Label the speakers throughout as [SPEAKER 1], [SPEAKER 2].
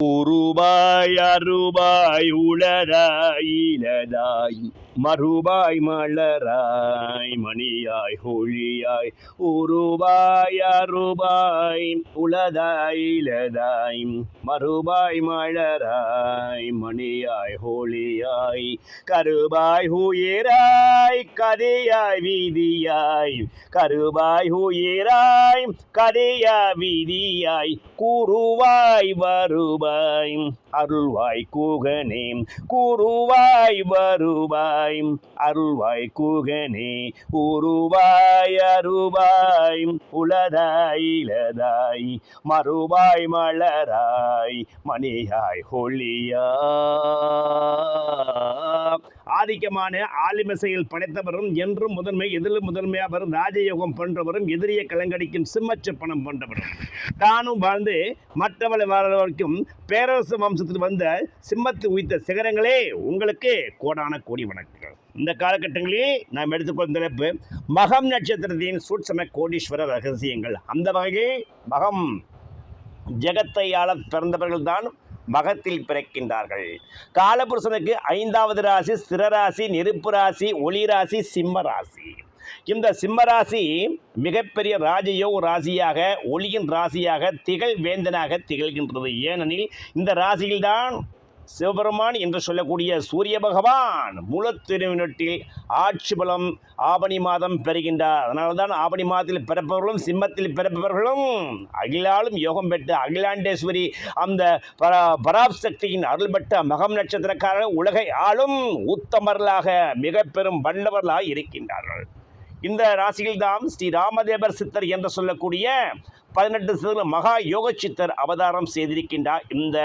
[SPEAKER 1] உருபாய் அருபாய் உளராய் இலதாய் மறுபாய் மலராய் மணியாய் ஹோழியாய் உருவாய் அருபாய் உளதாய் இலதாய் மறுபாய் மலராய் மணியாய் ஹோழியாய் கருபாய் உயிராய் கதையாய் வீதியாய் கருபாய் உயிராய் கதையாய் வீதியாய் கூறுவாய் வருவாய் அருள்வாய் கூகனே கூறுவாய் வருவாய் அருள்வாய் கூகனே உருவாய் அருவாய் உளதாய் இலதாய் மறுவாய் மலராய் மணியாய் ஹொலியா. ஆதிக்கமான ஆலிமசையில் படைத்தவரும் என்றும் முதன்மை எதிலும் முதன்மையாவரும் ராஜயோகம் பண்றவரும் எதிரிய கலங்கடிக்கும் சிம்மச்சப்பனம் பண்றவரும் தானும் வாழ்ந்து மற்றவளை வாழ்வதற்கும் பேரரசு வம்சத்தில் வந்த சிம்மத்து உயித்த சிகரங்களே உங்களுக்கு கோடான கோடி வணக்கம். இந்த காலகட்டங்களில் நாம் எடுத்துக்கொள்ளும் தலைப்பு மகம் நட்சத்திரத்தின் சூட்சம கோடீஸ்வர ரகசியங்கள். அந்த வகையில் மகம் ஜெகத்தை ஆள பிறந்தவர்கள் தான் மகத்தில் பிறக்கின்றார்கள். காலபுருஷனுக்கு ஐந்தாவது ராசி ஸ்திரராசி நெருப்பு ராசி ஒளி ராசி சிம்ம ராசி. இந்த சிம்ம ராசி மிகப்பெரிய ராஜயோக ராசியாக ஒளியின் ராசியாக திகழ் வேந்தனாக திகழ்கின்றது. ஏனெனில் இந்த ராசியில்தான் சிவபெருமான் என்று சொல்லக்கூடிய சூரிய பகவான் மூலத்திருவினட்டில் ஆட்சி பலம் ஆவணி மாதம் பெறுகின்றார். அதனால தான் ஆவணி மாதத்தில் பிறப்பவர்களும் சிம்மத்தில் பிறப்பவர்களும் அகிலாலும் யோகம் பெற்று அகிலாண்டேஸ்வரி அந்த பர பராசக்தியின் அருள்பட்ட மகம் நட்சத்திரக்காரர்கள் உலகை ஆளும் உத்தமர்களாக மிக பெரும் வல்லவர்களாக இருக்கின்றார்கள். இந்த ராசியில்தான் ஸ்ரீ ராமதேவர் சித்தர் என்று சொல்லக்கூடிய பதினெட்டு சிறு மகா யோக சித்தர் அவதாரம் செய்திருக்கின்றார். இந்த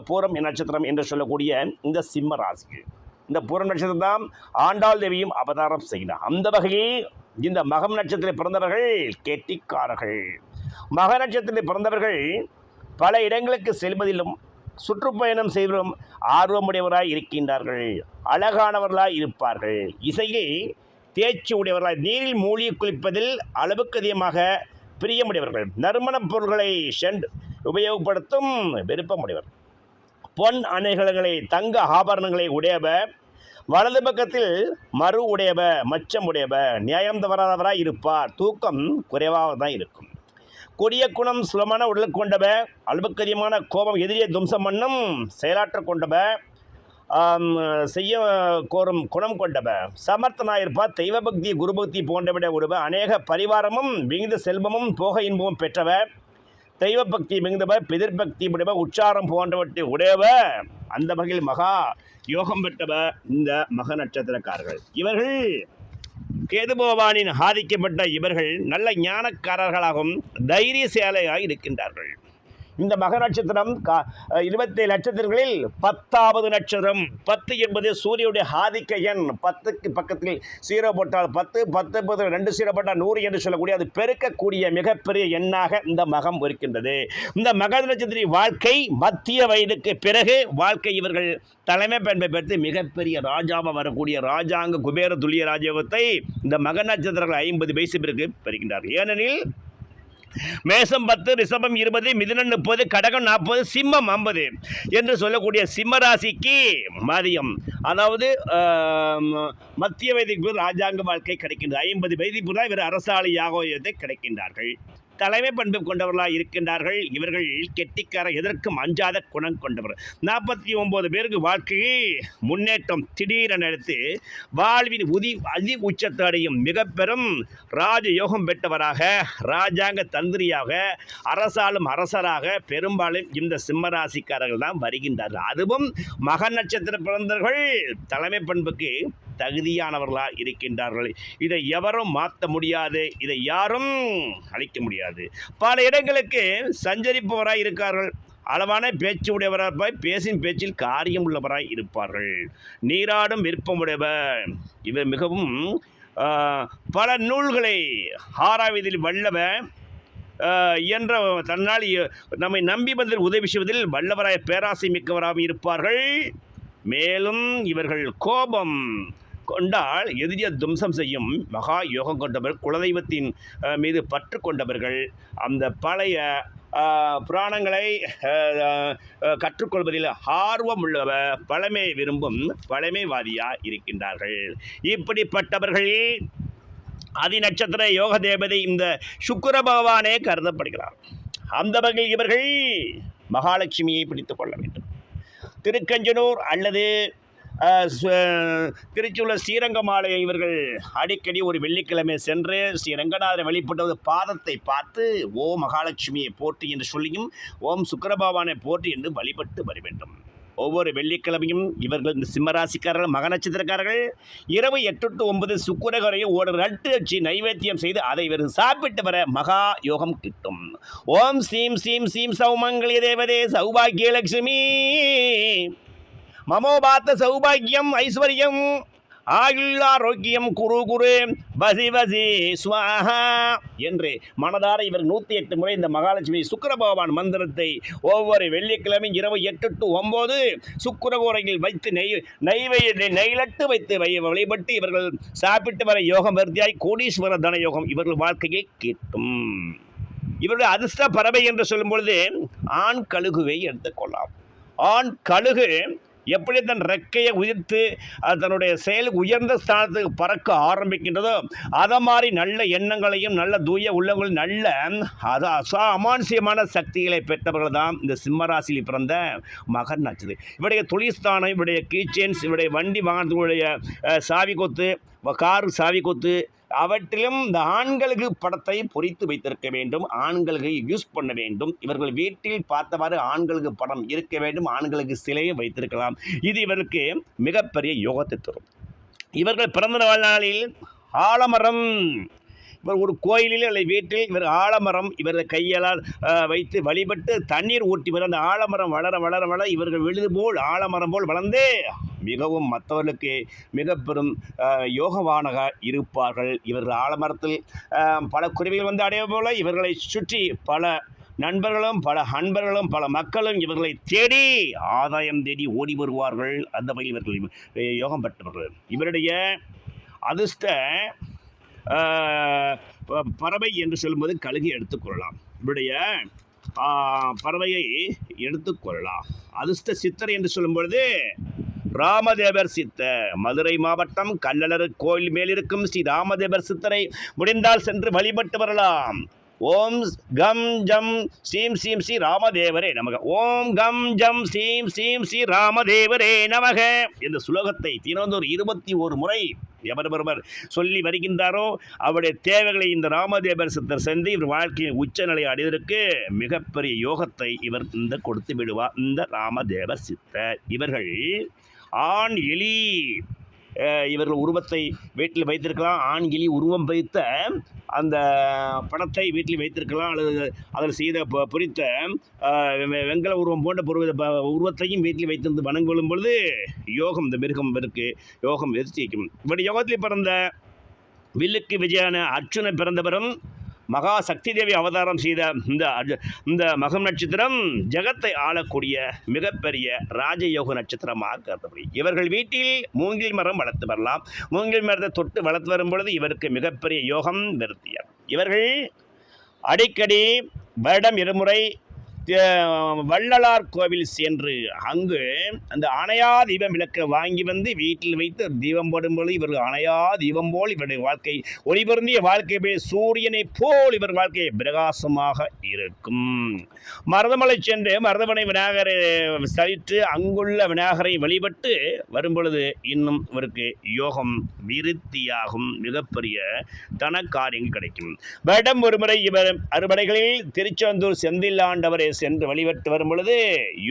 [SPEAKER 1] பூரம் நட்சத்திரம் என்று சொல்லக்கூடிய இந்த சிம்ம ராசியில் இந்த பூரம் நட்சத்திரம் தான் ஆண்டாள் தேவியும் அவதாரம் செய்கிறார் அந்த வகையில் இந்த மகம் நட்சத்திரத்தில் பிறந்தவர்கள் கெட்டிக்காரர்கள். மக நட்சத்திரத்தில் பிறந்தவர்கள் பல இடங்களுக்கு செல்வதிலும் சுற்றுப்பயணம் செய்வதும் ஆர்வமுடையவராய் இருக்கின்றார்கள். அழகானவர்களாய் இருப்பார்கள். இசையில் தேர்ச்சி உடையவர்களாய் நீரில் மூழ்கி குளிப்பதில் அளவுக்கு அதிகமாக பிரியமுடையவர்கள். நறுமணப் பொருட்களை சென்று உபயோகப்படுத்தும் விருப்பமுடையவர் பொன் அணைகளை தங்க ஆபரணங்களை உடையவர். வலது பக்கத்தில் மறு உடையவ மச்சம் உடையவ நியாயம் தவறாதவராக இருப்பார். தூக்கம் குறைவாக தான் இருக்கும். கொடிய குணம் சுலமான உடல் கொண்டவ அளவுக்கதிகமான கோபம் எதிரியை தும்சம் பண்ணும் செயலாற்ற கொண்டவ செய்ய கோரும் குணம் கொண்டவ சமர்த்தனாயிருப்பா தெய்வ பக்தி குருபக்தி போன்றவிட உடவ அநேக பரிவாரமும் விகித செல்வமும் போக இன்பமும் பெற்றவ தெய்வ பக்தி மிகுந்தவர் பிதிர்பக்தி உச்சாரம் போன்றவற்றை உடையவர். அந்த வகையில் மகா யோகம் பெற்றவ இந்த மக நட்சத்திரக்காரர்கள். இவர்கள் கேது பகவானின் ஆதிக்கப்பட்ட இவர்கள் நல்ல ஞானக்காரர்களாகவும் தைரியசாலையாக இருக்கின்றார்கள். இந்த மக நட்சத்திரம் கா இருபத்தேழு நட்சத்திரங்களில் பத்தாவது நட்சத்திரம். பத்து என்பது சூரியனுடைய ஆதிக்க எண். பத்துக்கு பக்கத்தில் சீரோ போட்டால் பத்து பத்து பத்து ரெண்டு சீரோ போட்டால் நூறு என்று சொல்லக்கூடிய அது பெருக்கக்கூடிய மிகப்பெரிய எண்ணாக இந்த மகம் இருக்கின்றது. இந்த மக நட்சத்திர வாழ்க்கை மத்திய வயதுக்கு பிறகு வாழ்க்கை இவர்கள் தலைமை பண்பை பெற்று மிகப்பெரிய ராஜாவாக வரக்கூடிய ராஜாங்க குபேர துல்லிய ராஜயோகத்தை இந்த மக நட்சத்திரங்கள் ஐம்பது வயசு பிறகு பெறுகின்றார்கள். ஏனெனில் மேசம் பத்து ரிஷபம் இருபது மிதுனம் முப்பது கடகம் நாற்பது சிம்மம் ஐம்பது என்று சொல்லக்கூடிய சிம்ம ராசிக்கு மதியம். அதாவது மத்திய வயதுக்கு ராஜாங்க வாழ்க்கை கிடைக்கின்றது. ஐம்பது வயதுக்கு தான் இவர் அரசாளியாக யாகோயத்தை கிடைக்கின்றார்கள். தலைமை பண்பு கொண்டவர்களாக இருக்கின்றார்கள். இவர்கள் கெட்டிக்கார எதற்கும் அஞ்சாத குணம் கொண்டவர். நாற்பத்தி ஒம்பது பேருக்கு வாழ்க்கையில் முன்னேற்றம் திடீரென எடுத்து வாழ்வின் உதி அதி உச்சத்தடையும் மிக பெரும் ராஜ யோகம் பெற்றவராக ராஜாங்க தந்திரியாக அரசாளும் அரசராக பெரும்பாலும் இந்த சிம்மராசிக்காரர்கள் தான் வருகின்றார்கள். அதுவும் மக நட்சத்திர பிறந்தவர்கள் தலைமை பண்புக்கு தகுதியானவர்களாக இருக்கின்றார்கள். இதை எவரும் மாற்ற முடியாது. இதை யாரும் அழிக்க முடியாது. பல இடங்களுக்கு சஞ்சரிப்பவராய் இருக்கார்கள். அளவான பேச்சு உடையவராய் பேசின் பேச்சில் காரியம் உள்ளவராய் இருப்பார்கள். நீராடும் விருப்பமுடையவர் இவர் மிகவும் பல நூல்களை ஆராய்வதில் வல்லவர் என்ற இயன்ற தன்னால் நம்மை நம்பி வந்ததில் உதவி செய்வதில் வல்லவராய பேராசை மிக்கவராக இருப்பார்கள். மேலும் இவர்கள் கோபம் கொண்டால் எதிரிய தும்சம் செய்யும் மகா யோகம் கொண்டவர் குலதெய்வத்தின் மீது பற்று கொண்டவர்கள். அந்த பழைய புராணங்களை கற்றுக்கொள்வதில் ஆர்வம் உள்ளவ பழமை விரும்பும் பழமைவாதியாக இருக்கின்றார்கள். இப்படிப்பட்டவர்கள் அதி நட்சத்திர யோக தேவதை இந்த சுக்கிர பகவானே கருதப்படுகிறார். அந்த வகையில் இவர்கள் மகாலட்சுமியை பிடித்து கொள்ள வேண்டும். திருக்கஞ்சனூர் அல்லது அஹ், சு- திருச்சியுள்ள இவர்கள் அடிக்கடி ஒரு வெள்ளிக்கிழமை சென்று ஸ்ரீ ரங்கநாதரை வழிபட்டது பாதத்தை பார்த்து ஓம் மகாலட்சுமியை போற்றி என்று சொல்லியும் ஓம் சுக்கரபாவானை போற்றி என்று வழிபட்டு வர வேண்டும். ஒவ்வொரு வெள்ளிக்கிழமையும் இவர்கள் இந்த சிம்மராசிக்காரர்கள் மக நட்சத்திரக்காரர்கள் இரவு எட்டு டு ஒன்பது சுக்குரகரையும் ஒரு ரட்டு அச்சு நைவேத்தியம் செய்து அதை இவர்கள் சாப்பிட்டு வர மகா யோகம் கிட்டும். ஓம் ஸ்ரீம் ஸ்ரீம் ஸ்ரீம் சௌமங்கலி தேவதே சௌபாகியலட்சுமி! மமோபாத்த சௌபாகியம் ஐஸ்வர்யம் ஆயுள் ஆரோக்கியம் குரு குரு வசி வசி ஸ்வாஹா என்று மனதார இவர் நூற்றி எட்டு முறை இந்த மகாலட்சுமி சுக்கர பகவான் மந்திரத்தை ஒவ்வொரு வெள்ளிக்கிழமை இரவு எட்டு டு ஒம்பது சுக்கரகோரையில் வைத்து நெய் நெய்வை நெய்லட்டு வைத்து வை வழிபட்டு இவர்கள் சாப்பிட்டு வர யோகம் வருதியாய் கோடீஸ்வர தன யோகம் இவர்கள் வாழ்க்கையை கேட்கும். இவருடைய அதிர்ஷ்ட பறவை என்று சொல்லும் பொழுது ஆண் கழுகுவை எடுத்துக்கொள்ளலாம். ஆண் கழுகு எப்படி தன் ரெக்கையை உயர்த்து அது தன்னுடைய செயலுக்கு உயர்ந்த ஸ்தானத்துக்கு பறக்க ஆரம்பிக்கின்றதோ அதை மாதிரி நல்ல எண்ணங்களையும் நல்ல தூய உள்ளங்களும் நல்ல அது அசா அமானுஷ்யமான சக்திகளை பெற்றவர்கள் தான் இந்த சிம்மராசியில் பிறந்த மகன் நட்சத்திரம். இவருடைய துளிஸ்தானம் இவருடைய கீச்செயின்ஸ் இவருடைய வண்டி வாகனத்துடைய சாவி கொத்து கார் சாவி கொத்து அவற்றிலும் இந்த ஆண்களுக்கு படத்தை பொறித்து வைத்திருக்க வேண்டும் ஆண்களுக்கு யூஸ் பண்ண வேண்டும். இவர்கள் வீட்டில் பார்த்தவாறு ஆண்களுக்கு படம் இருக்க வேண்டும் ஆண்களுக்கு சிலையும் வைத்திருக்கலாம். இது இவருக்கு மிகப்பெரிய யோகத்தை தரும். இவர்கள் பிறந்த வாழ்நாளில் ஆலமரம் இவர் ஒரு கோயிலில் அல்லது வீட்டில் இவர் ஆலமரம் இவரது கையால் வைத்து வழிபட்டு தண்ணீர் ஊட்டி வர அந்த ஆலமரம் வளர வளர வளர இவர்கள் விழுது போல் ஆலமரம் போல் வளர்ந்து மிகவும் மற்றவர்களுக்கு மிக பெரும் யோகவானக யோகவானாக இருப்பார்கள். இவர்கள் ஆலமரத்தில் பல குருவிகள் வந்து அடைய போல இவர்களை சுற்றி பல நண்பர்களும் பல அன்பர்களும் பல மக்களும் இவர்களை தேடி ஆதாயம் தேடி ஓடி வருவார்கள். அந்த வகையில் இவர்கள் யோகம் பெற்றவர்கள். இவருடைய அதிர்ஷ்ட பறவை என்று சொல்லும்போது கழுகை எடுத்துக்கொள்ளலாம் இவருடைய பறவையை எடுத்துக்கொள்ளலாம் அதிர்ஷ்ட சித்தர் என்று சொல்லும்பொழுது ராமதேவர் சித்தர். மதுரை மாவட்டம் கல்லழர் கோயில் மேலிருக்கும் ஸ்ரீ ராமதேவர் சித்தரை முடிந்தால் சென்று வழிபட்டு வரலாம். ஓம் கம் ஜம் ஸ்ரீம் ஸ்ரீம் ஸ்ரீ ராமதேவரே நமக. ஓம் கம் ஜம் ஸ்ரீம் ஸ்ரீம் ஸ்ரீ ராமதேவரே நமக. இந்த சுலோகத்தை தினந்தோறும் இருபத்தி ஒரு முறை எவர் ஒருவர் சொல்லி வருகின்றாரோ அவருடைய தேவைகளை இந்த ராமதேவர் சித்தர் சென்று இவர் வாழ்க்கையின் உச்சநிலை அடைவதற்கு மிகப்பெரிய யோகத்தை இவர் இந்த கொடுத்து விடுவார். இந்த ராமதேவர் சித்தர் இவர்கள் ஆண் எலி இவர்கள் உருவத்தை வீட்டில் வைத்திருக்கலாம். ஆண் உருவம் வைத்த அந்த படத்தை வீட்டில் வைத்திருக்கலாம். அல்லது அதில் செய்த பொறித்த வெங்கல வெ- உருவம் போன்ற பொருவ ப- உருவத்தையும் வீட்டில் வைத்திருந்து வணங்கி பொழுது யோகம் இந்த மிருகம் இருக்கு. யோகம் எதிர்த்து இப்படி யோகத்தில் பிறந்த வில்லுக்கு விஜயான அர்ச்சுனை பிறந்தவரும் மகா சக்தி தேவி அவதாரம் செய்த இந்த இந்த மகம் நட்சத்திரம் ஜெகத்தை ஆளக்கூடிய மிகப்பெரிய ராஜயோக நட்சத்திரமாக கருதப்படும் இவர்கள் வீட்டில் மூங்கில் மரம் வளர்த்து வரலாம். மூங்கில் மரத்தை தொட்டு வளர்த்து வரும் பொழுது இவருக்கு மிகப்பெரிய யோகம் நிறுத்தியார் இவர்கள் அடிக்கடி வருடம் இருமுறை வள்ளலார் கோவில் சென்று அங்கு அந்த அணையா தீபம் விளக்க வாங்கி வந்து வீட்டில் வைத்து தீபம் போடும்போது இவர்கள் அணையா தீபம் போல் இவருடைய வாழ்க்கை ஒளிபருந்திய வாழ்க்கை போய் சூரியனைப் போல் இவர் வாழ்க்கை பிரகாசமாக இருக்கும். மருதமலை சென்று மருதமனை விநாயகரை சரித்து அங்குள்ள விநாயகரை வழிபட்டு வரும்பொழுது இன்னும் இவருக்கு யோகம் விருத்தியாகும் மிகப்பெரிய தன காரியங்கள் கிடைக்கும். வருடம் ஒருமுறை இவர் அறுபடைகளில் திருச்செந்தூர் செந்தில்லாண்டவரை சென்று வழிபட்டு வரும் பொழுது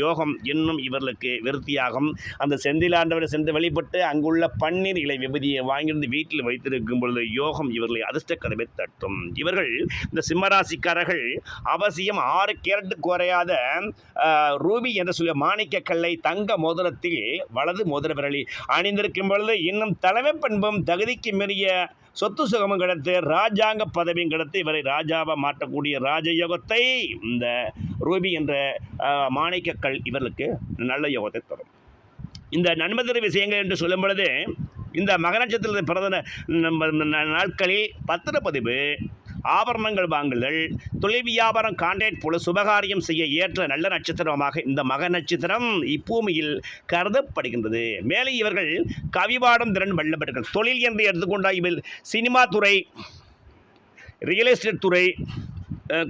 [SPEAKER 1] யோகம் இன்னும் இவர்களுக்கு விருத்தியாகும். அந்த செந்திலாண்டவரை சென்று வழிபட்டு அங்குள்ள பன்னீர் இலை விபதியை வாங்கியிருந்து வீட்டில் வைத்திருக்கும் பொழுது யோகம் இவர்களை அதிர்ஷ்ட கதவை தட்டும். இவர்கள் இந்த சிம்மராசிக்காரர்கள் அவசியம் ஆறு கேரட்டு குறையாத ரூபி என்று சொல்லிய மாணிக்க கல்லை தங்க மோதிரத்தில் வலது மோதிர விரலி அணிந்திருக்கும் பொழுது இன்னும் தலைமை பண்பும் தகுதிக்கு மீறிய சொத்து சுகமும் கிடைத்து ராஜாங்க பதவியும் கிடைத்து இவரை ராஜாவை மாற்றக்கூடிய ராஜயோகத்தை இந்த ரூபி என்ற மாணிக்கக்கள் இவர்களுக்கு நல்ல யோகத்தை தரும். இந்த நன்மதிர விஷயங்கள் என்று சொல்லும் பொழுது இந்த மகநட்சத்திரத்தில் பிறந்த நம்ம நாட்களில் பத்திரப்பதிவு ஆபரணங்கள் வாங்குதல் தொழில் வியாபாரம் கான்ட்ராக்ட் போல சுபகாரியம் செய்ய ஏற்ற நல்ல நட்சத்திரமாக இந்த மக நட்சத்திரம் இப்பூமியில் கருதப்படுகின்றது. மேலும் இவர்கள் கவிபாடம் திறன் வல்லவர்கள். தொழில் என்று எடுத்துக்கொண்டால் இவர் சினிமா துறை ரியல் எஸ்டேட் துறை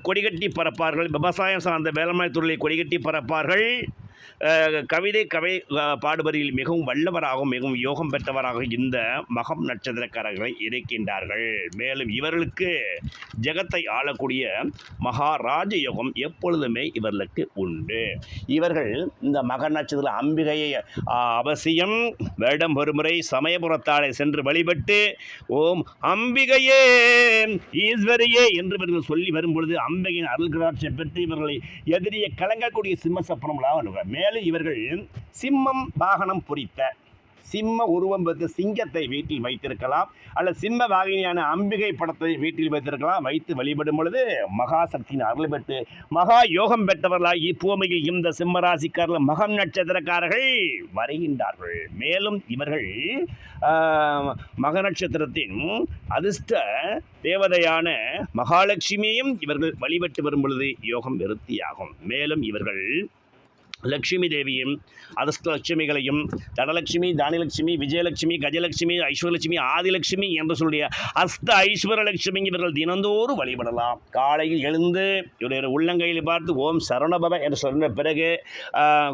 [SPEAKER 1] கொடிகட்டி பறப்பார்கள். விவசாயம் சார்ந்த வேளாண்மை துறையை கொடிகட்டி பறப்பார்கள். கவிதை கவை அஹ், மிகவும் வல்லவராகவும் மிகவும் யோகம் பெற்றவராக இந்த மகம் நட்சத்திரக்காரர்களை இருக்கின்றார்கள். மேலும் இவர்களுக்கு ஜெகத்தை ஆளக்கூடிய மகாராஜ யோகம் எப்பொழுதுமே இவர்களுக்கு உண்டு. இவர்கள் இந்த மக நட்சத்திர அம்பிகையை அவசியம் வருடம் ஒருமுறை சமயபுரத்தாலே சென்று வழிபட்டு ஓம் அம்பிகையே ஈஸ்வரியே என்று இவர்கள் சொல்லி வரும்பொழுது அம்பிகையின் அருள் பெற்று இவர்களை எதிரியை கலங்கக்கூடிய சிம்மசப்பனம் மேலும் மேலும் இவர்கள் சிம்மம் வாகனம் பொறித்த சிம்ம உருவம் பெற்ற சிங்கத்தை வீட்டில் வைத்திருக்கலாம் அல்லது சிம்ம வாகினியான அம்பிகை படத்தை வீட்டில் வைத்திருக்கலாம் வைத்து வழிபடும் பொழுது மகாசக்தியின் அருள் பெற்று மகா யோகம் பெற்றவர்களாகி பூமையில் இந்த சிம்ம ராசிக்காரர்கள் மகம் நட்சத்திரக்காரர்கள் வருகின்றார்கள். மேலும் இவர்கள் ஆஹ், மக நட்சத்திரத்தின் அதிர்ஷ்ட தேவதையான மகாலட்சுமியையும் இவர்கள் வழிபட்டு வரும் பொழுது யோகம் விருத்தியாகும். மேலும் இவர்கள் லட்சுமி தேவியும் அதிர்ஷ்டலட்சுமிகளையும் தனலட்சுமி தானிலட்சுமி விஜயலட்சுமி கஜலட்சுமி ஐஸ்வரலட்சுமி ஆதிலட்சுமி என்று சொல்லிய அஸ்த ஐஸ்வரலட்சுமி இவர்கள் தினந்தோறும் வழிபடலாம். காலையில் எழுந்து இவருடைய உள்ளங்கையில் பார்த்து ஓம் சரணபவ என்று சொன்ன பிறகு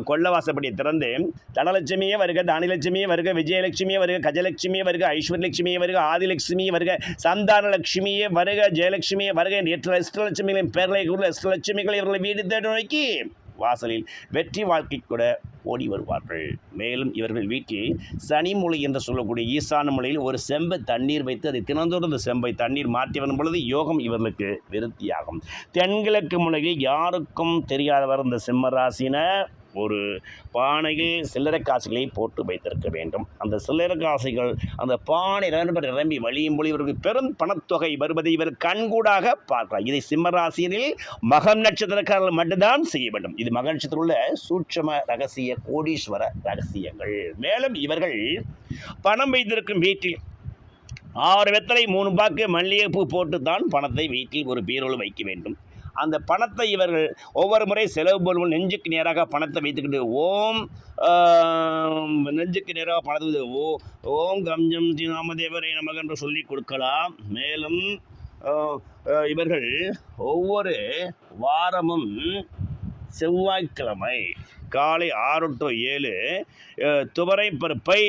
[SPEAKER 1] கொள்ளவாசப்படி திறந்து தனலட்சுமியே வருக தானிலட்சுமியே வருக விஜயலட்சுமியே வருக கஜலட்சுமியே வருக ஐஸ்வர்யலட்சுமியே வருக ஆதிலட்சுமியே வருக சந்தானலட்சுமியே வருக ஜெயலட்சுமியே வருக என்று எட்டு அஷ்டலட்சுமிகளின் பேரலை கூட அஷ்டலட்சுமிகள் இவர்களை வீடு தேடி நோக்கி வாசலில் வெற்றி வாழ்க்கை கூட ஓடி வருவார்கள். மேலும் இவர்கள் வீட்டில் சனி மூலை என்று சொல்லக்கூடிய ஈசான மூலையில் ஒரு செம்பை தண்ணீர் வைத்து அதை தினந்தோறும் அந்த செம்பை தண்ணீர் மாற்றி வரும் பொழுது யோகம் இவர்களுக்கு விருத்தியாகும். தென்கிழக்கு மூலையில் யாருக்கும் தெரியாதவர் இந்த சிம்ம ஒரு பானையில் சில்லறை காசுகளை போட்டு வைத்திருக்க வேண்டும். அந்த சில்லறை காசுகள் அந்த பானை நிரம்பி நிரம்பி வழியும் பொழுது இவருக்கு பெரும் பணத்தொகை வருவதை இவர் கண்கூடாக பார்க்கலாம் இதை சிம்மராசியனில் மகம் நட்சத்திரக்காரர்கள் மட்டும்தான் செய்ய வேண்டும். இது மக நட்சத்திரம் உள்ள சூட்சம ரகசிய கோடீஸ்வர ரகசியங்கள். மேலும் இவர்கள் பணம் வைத்திருக்கும் வீட்டில் ஆறு வெத்தலை மூணு பாக்கு மல்லிகைப்பூ போட்டு தான் பணத்தை வீட்டில் ஒரு பீரோல் வைக்க வேண்டும். அந்த பணத்தை இவர்கள் ஒவ்வொரு முறை செலவு போடுவோம் நெஞ்சுக்கு நேராக பணத்தை வைத்துக்கிட்டு ஓம் நெஞ்சுக்கு நேராக பணத்தை ஓ ஓம் கம்ஜம் ஸ்ரீ நாமதேவரே நமக என்று சொல்லி கொடுக்கலாம். மேலும் இவர்கள் ஒவ்வொரு வாரமும் செவ்வாய்க்கிழமை காலை ஆறு டு ஏழு துவரை பருப்பை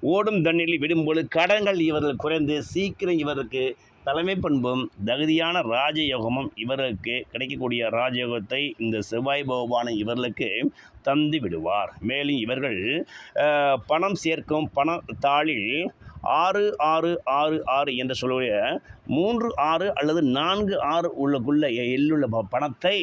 [SPEAKER 1] ஓடும் தண்ணீரில் விடும்போது கடன்கள் இவர்கள் குறைந்து சீக்கிரம் இவருக்கு தலைமை பண்பும் தகுதியான ராஜயோகமும் இவருக்கு கிடைக்கக்கூடிய ராஜயோகத்தை இந்த செவ்வாய் பகவான இவர்களுக்கு தந்து விடுவார். மேலும் இவர்கள் பணம் சேர்க்கும் பண தாளில் ஆறு ஆறு ஆறு ஆறு என்று சொல்லக்கூடிய மூன்று ஆறு அல்லது நான்கு ஆறு உள்ளக்குள்ள எள்ளுள்ள ப- பணத்தை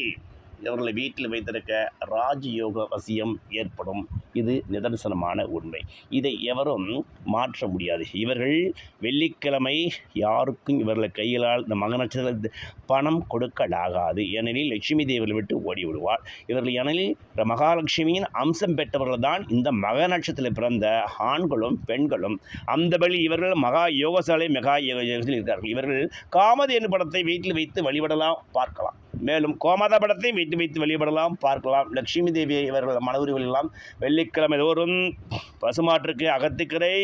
[SPEAKER 1] இவர்களை வீட்டில் வைத்திருக்க ராஜயோக வசியம் ஏற்படும். இது நிதர்சனமான உண்மை. இதை எவரும் மாற்ற முடியாது. இவர்கள் வெள்ளிக்கிழமை யாருக்கும் இவர்களை கையிலால் இந்த மக நட்சத்திர பணம் கொடுக்கலாகாது. ஏனெனில் லட்சுமி தேவரை விட்டு ஓடி விடுவார் இவர்கள் ஏனெனில் மகாலட்சுமியின் அம்சம் பெற்றவர்கள் தான் இந்த மக நட்சத்திரத்தில் பிறந்த ஆண்களும் பெண்களும். அந்த வழி இவர்கள் மகா யோகசாலை மெகா யோகத்தில் இருக்கிறார்கள் இவர்கள் காமதேனு படத்தை வீட்டில் வைத்து வழிபடலாம் பார்க்கலாம். மேலும் கோமாதா படத்தை வீட்டு வைத்து வெளியிடலாம் பார்க்கலாம். லட்சுமி தேவி இவர்கள் மனதுரிவெல்லாம் வெள்ளிக்கிழமை தோறும் பசுமாற்றுக்கு அகத்துக்கரை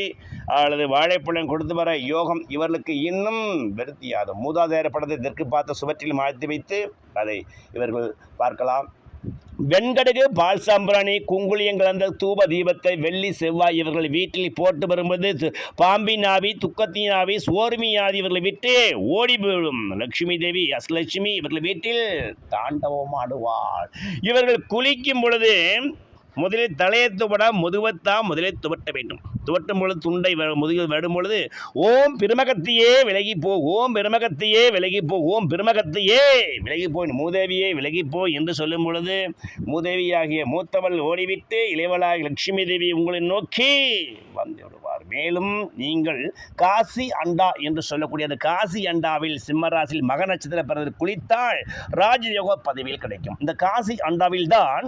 [SPEAKER 1] அல்லது வாழைப்பழம் கொடுத்து வர யோகம் இவர்களுக்கு இன்னும் வெறுத்தியாத. மூதாதையர் படத்தை தெற்கு பார்த்த சுவற்றில் மாற்றி வைத்து அதை இவர்கள் பார்க்கலாம். வெண்கடுகு பால் சாம்பிராணி குங்குளியம் கலந்த தூப தீபத்தை வெள்ளி செவ்வாய் இவர்கள் வீட்டில் போட்டு வரும்போது பாம்பின் ஆவி துக்கத்தின் ஆவி சோர்மி ஆதி இவர்களை விட்டு ஓடி போயிடும். லட்சுமி தேவி அஸ்லட்சுமி இவர்கள் வீட்டில் தாண்டவம் ஆடுவாள் இவர்கள் குளிக்கும் பொழுது முதலில் தலையை துவட முதுவத்தான் முதலில் துவட்ட வேண்டும். துவட்டும் பொழுது துண்டை வ- முதுகில் வரும் பொழுது ஓம் பெருமகத்தையே விலகி போ ஓம் பெருமகத்தையே விலகி போ ஓம் பெருமகத்தையே விலகி போய் மூதேவியே விலகி போ என்று சொல்லும் பொழுது மூதேவியாகிய மூத்தவள் ஓடிவிட்டு இளையவளாகிய லட்சுமி தேவி உங்களை நோக்கி வந்து விடுவார் மேலும் நீங்கள் காசி அண்டா என்று சொல்லக்கூடிய அந்த காசி அண்டாவில் சிம்மராசியில் மக நட்சத்திர பிறகு குளித்தால் ராஜயோக பதவியில் கிடைக்கும். இந்த காசி அண்டாவில் தான்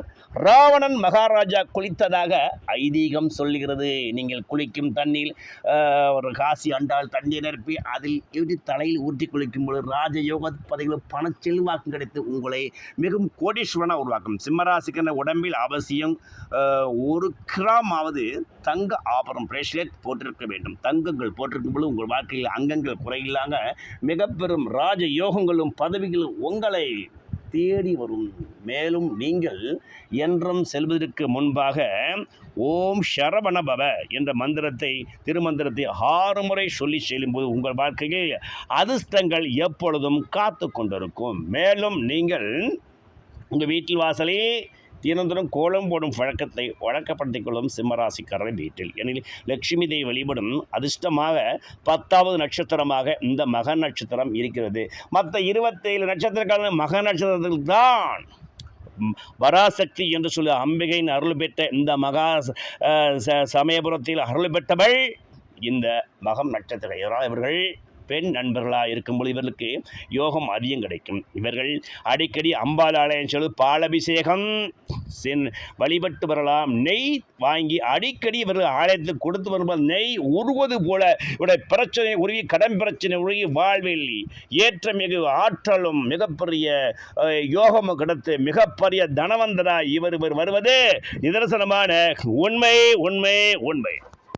[SPEAKER 1] ராவணன் மகாராஜா குளித்ததாக ஐதீகம் சொல்லுகிறது. நீங்கள் குளிக்கும் தண்ணீர் ஒரு காசி அண்டால் தண்ணீர் நிரப்பி அதில் இடி தலையில் ஊற்றி குளிக்கும் பொழுது ராஜயோக பதவியில் பண செல்வாக்கு கிடைத்து உங்களை மிகவும் கோடீஸ்வரனாக உருவாக்கும். சிம்மராசிக்கான உடம்பில் அவசியம் ஒரு கிராம் ஆவது தங்க ஆபரம் பிரேஸ்லெட் போட்டிருக்க வேண்டும். தங்கங்கள் போட்டிருக்கும் பொழுது உங்கள் வாழ்க்கையில் அங்கங்கள் குறையில்லாங்க மிக பெரும் ராஜ யோகங்களும் பதவிகளும் உங்களை தேடி வரும். மேலும் நீங்கள் என்றும் செல்வதற்கு முன்பாக ஓம் சரவண பவ என்ற மந்திரத்தை திருமந்திரத்தை ஆறு முறை சொல்லி செல்லும்போது உங்கள் வாழ்க்கையில் அதிர்ஷ்டங்கள் எப்பொழுதும் காத்து கொண்டிருக்கும். மேலும் நீங்கள் உங்கள் வீட்டில் வாசலே தினந்தோறும் கோலம் போடும் பழக்கத்தை வழக்கப்படுத்திக் கொள்ளும் சிம்மராசிக்காரர் வீட்டில். எனில் லட்சுமி தேவி வழிபடும் அதிர்ஷ்டமாக பத்தாவது நட்சத்திரமாக இந்த மக நட்சத்திரம் இருக்கிறது. மற்ற இருபத்தேழு நட்சத்திரக்காரர்கள் மக நட்சத்திரத்தில் தான் வராசக்தி என்று சொல்லி அம்பிகையின் அருள் பெற்ற இந்த மகா ச- சமயபுரத்தில் அருள் பெற்றவள் இந்த மகம் நட்சத்திரம் இவர்கள் பெண் நண்பர்களாக இருக்கும்போது இவர்களுக்கு யோகம் அதிகம் கிடைக்கும். இவர்கள் அடிக்கடி அம்பாள் ஆலயம் சொல்லி பாலபிஷேகம் சென் வழிபட்டு வரலாம். நெய் வாங்கி அடிக்கடி இவர்கள் ஆலயத்துக்கு கொடுத்து வரும்போது நெய் உருவது போல இவருடைய பிரச்சனை உருவி கடன் பிரச்சனை உருவி வாழ்வில் ஏற்ற மிகு ஆற்றலும் மிகப்பெரிய யோகம் யோகமும் கிடைத்து மிகப்பெரிய தனவந்தராய் இவர் இவர் வருவது நிதர்சனமான உண்மை உண்மை உண்மை.